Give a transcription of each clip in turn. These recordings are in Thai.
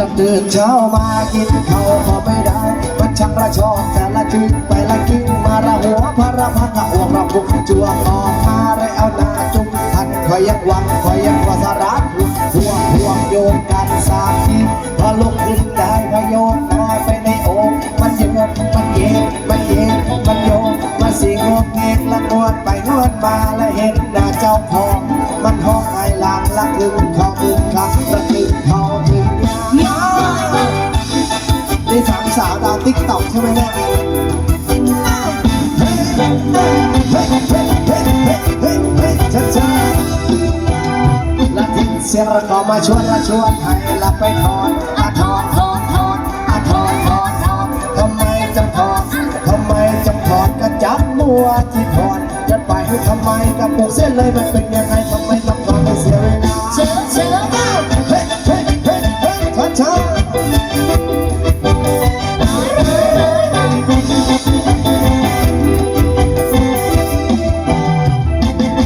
ล้วตื่นเช้ามากินข้าวก็ไม่ได้ มันช่างระชอกแต่ละกินไปละกินมาละหัวพระระพังอะอ้วกระปุกจวงออกมาเลยเอาหน้าจุ่มทันคอยยังหวังคอย นหน้าเจ้าของมันห้องไอ้หลังละลึงทองลึงคำละลึงทองลึงยานี่สามสาวดาวติ๊กต็อกใช่ไหมเนี่ยช้าทิ้งเสียงระกอบมาชวนมาชวนให้ลับไปถอนอาถอนถอนถอนอาถอนถอนถอนทำไมจำถอนทำไมจำถอนก็จับมัวที่ถอน ไมกับปลูกเส้นเลยมันเป็นยังไงทำไมต้องถอให้เสียเวลาเชิญเชิญเฮ้เฮ้เฮ้เฮ้ช้าช้า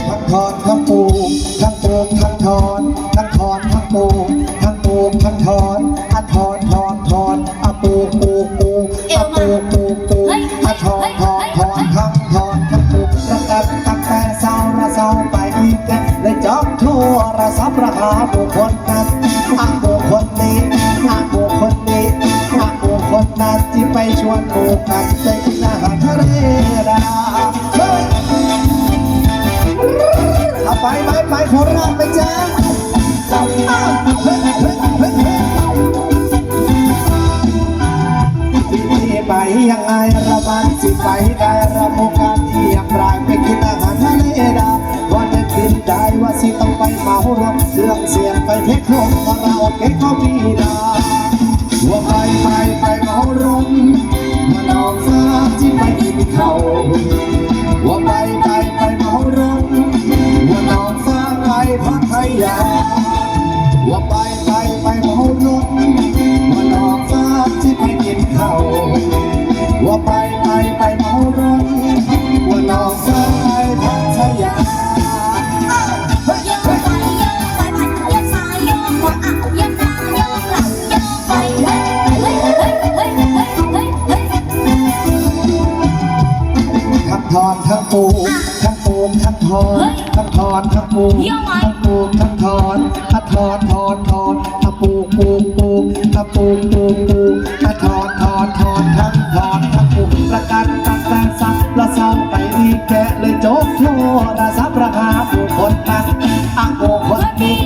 ทั้งถอนทั้งปูทั้งปูทั้งถอนทั้งถอนทั้งปูทั้งปูทั้งถอนอะถอน บุคคลนั้นอะบุคคลนี้อะบุคคลนี้อะบุคคลนั้นที่ไปชวนหมู่กันไปกินอาหารทะเลดาเฮ้ยเอาไปไปไปโคราชไปจ้าเฮ้ยเฮ้ยเฮ้ยเฮ้ยที่นี่ไปยังไงระบันสิไปได้ระมุกันที่ยังไรไปกินอาหาร งไปเมารถเรื่องเสียงไปเพชรลมมาเราเก็บเขามีดาว่าไปไปไปเมารถมาลองฟ้าที่ไปกินเขาวว่าไปไปไปเมารถว่านอนฟ้าไปพัทยาว่า อนทั้งปลูกทั้งปลูกทั้งถอนทั้งถอนทั้งปลูกทั้งปลูกทั้งถอนทั้งถอนถอนถอนทั้งปลูกปลูกปลูกทั้งปลูกปลูกปลูกทั้งถอนถอนถอนทั้งถอนทั้งปลูกประกันตั้งแต่ซับละเศร้าไปอีกแกะเลยโจ๊กโทรศัพท์ราคาผู้คนนั้นอ่างโกคนนี้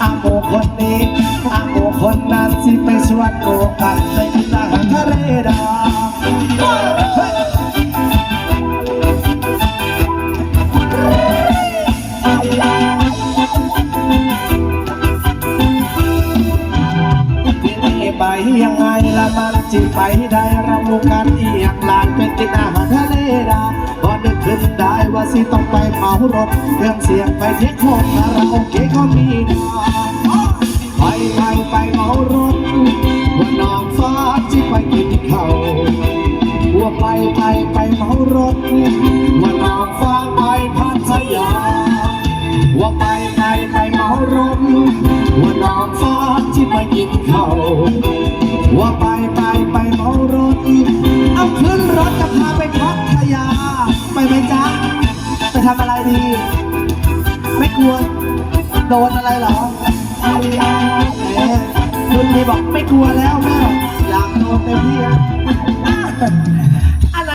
อ่างโกคนนี้อ่างโกคนนั้นสิไปสวดโกกัน ยังไงละมันจิไปได้ระมุกันอีอย่างลานเป็นกินอาหารทะเลดาพอนึกขึ้นได้ว่าสิต้องไปเมารถเครื่องเสียงไปเที่ยงโคตรคาราโอเกะก็มีดาไปไปไปเมารถว่าน้องฟ้าจิไปกินข้าวว่าไปไปไปเมารถว่าน้องฟ้าไปพัทยาว่าไป ไปไปเมารถว่าน้องฟ้าที่ไปกินเขาว่าไปไปไปเมารถเอาขึ้นรถจะพาไปพัทยา ไปไหมจ๊ะไปทำอะไรดี ไม่กลัวโดนอะไรหรอคุณนี่บอกไม่กลัวแล้วแม่อยากโดนเต็มที่อะ